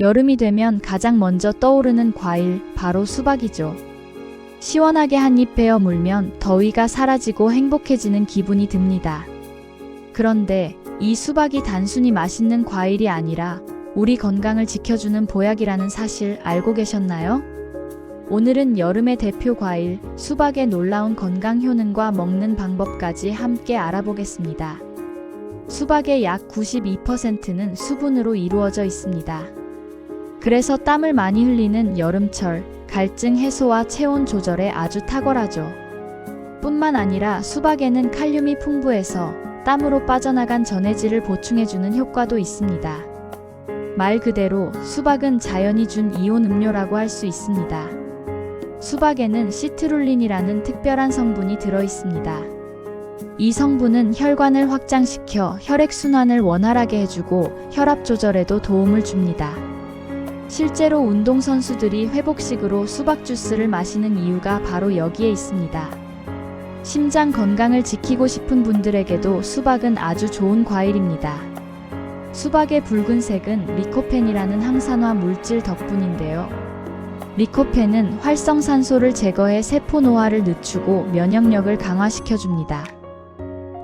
여름이 되면 가장 먼저 떠오르는 과일, 바로 수박이죠. 시원하게 한 입 베어 물면 더위가 사라지고 행복해지는 기분이 듭니다. 그런데 이 수박이 단순히 맛있는 과일이 아니라 우리 건강을 지켜주는 보약이라는 사실 알고 계셨나요? 오늘은 여름의 대표 과일, 수박의 놀라운 건강 효능과 먹는 방법까지 함께 알아보겠습니다. 수박의 약 92%는 수분으로 이루어져 있습니다. 그래서 땀을 많이 흘리는 여름철, 갈증 해소와 체온 조절에 아주 탁월하죠. 뿐만 아니라 수박에는 칼륨이 풍부해서 땀으로 빠져나간 전해질을 보충해주는 효과도 있습니다. 말 그대로 수박은 자연이 준 이온 음료라고 할 수 있습니다. 수박에는 시트룰린이라는 특별한 성분이 들어 있습니다. 이 성분은 혈관을 확장시켜 혈액순환을 원활하게 해주고 혈압 조절에도 도움을 줍니다. 실제로 운동선수들이 회복식으로 수박 주스를 마시는 이유가 바로 여기에 있습니다. 심장 건강을 지키고 싶은 분들에게도 수박은 아주 좋은 과일입니다. 수박의 붉은색은 리코펜이라는 항산화 물질 덕분인데요. 리코펜은 활성산소를 제거해 세포 노화를 늦추고 면역력을 강화시켜줍니다.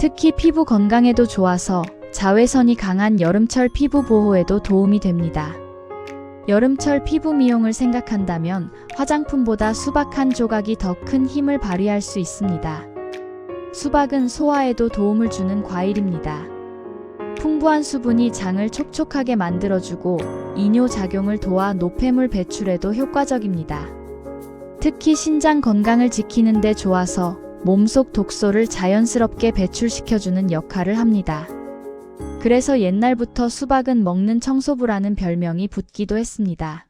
특히 피부 건강에도 좋아서 자외선이 강한 여름철 피부 보호에도 도움이 됩니다. 여름철 피부 미용을 생각한다면 화장품보다 수박 한 조각이 더 큰 힘을 발휘할 수 있습니다. 수박은 소화에도 도움을 주는 과일입니다. 풍부한 수분이 장을 촉촉하게 만들어주고 이뇨 작용을 도와 노폐물 배출에도 효과적입니다. 특히 신장 건강을 지키는 데 좋아서 몸속 독소를 자연스럽게 배출시켜주는 역할을 합니다. 그래서 옛날부터 수박은 먹는 청소부라는 별명이 붙기도 했습니다.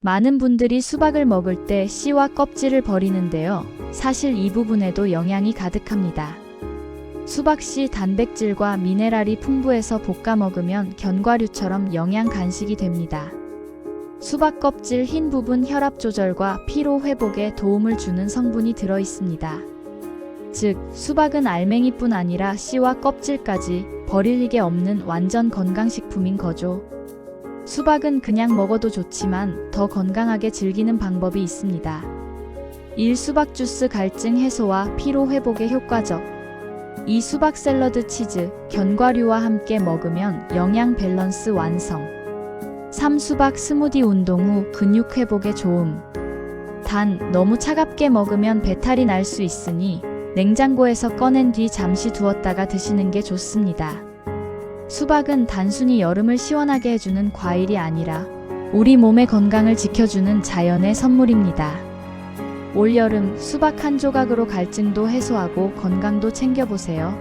많은 분들이 수박을 먹을 때 씨와 껍질을 버리는데요. 사실 이 부분에도 영양이 가득합니다. 수박씨 단백질과 미네랄이 풍부해서 볶아 먹으면 견과류처럼 영양 간식이 됩니다. 수박 껍질 흰 부분 혈압 조절과 피로 회복에 도움을 주는 성분이 들어 있습니다. 즉, 수박은 알맹이뿐 아니라 씨와 껍질까지 버릴 리게 없는 완전 건강식품인 거죠. 수박은 그냥 먹어도 좋지만 더 건강하게 즐기는 방법이 있습니다. 1. 수박 주스 갈증 해소와 피로 회복에 효과적. 2. 수박 샐러드 치즈, 견과류와 함께 먹으면 영양 밸런스 완성. 3. 수박 스무디 운동 후 근육 회복에 좋음. 단, 너무 차갑게 먹으면 배탈이 날 수 있으니 냉장고에서 꺼낸 뒤 잠시 두었다가 드시는 게 좋습니다. 수박은 단순히 여름을 시원하게 해주는 과일이 아니라 우리 몸의 건강을 지켜주는 자연의 선물입니다. 올여름 수박 한 조각으로 갈증도 해소하고 건강도 챙겨보세요.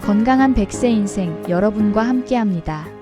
건강한 100세 인생 여러분과 함께합니다.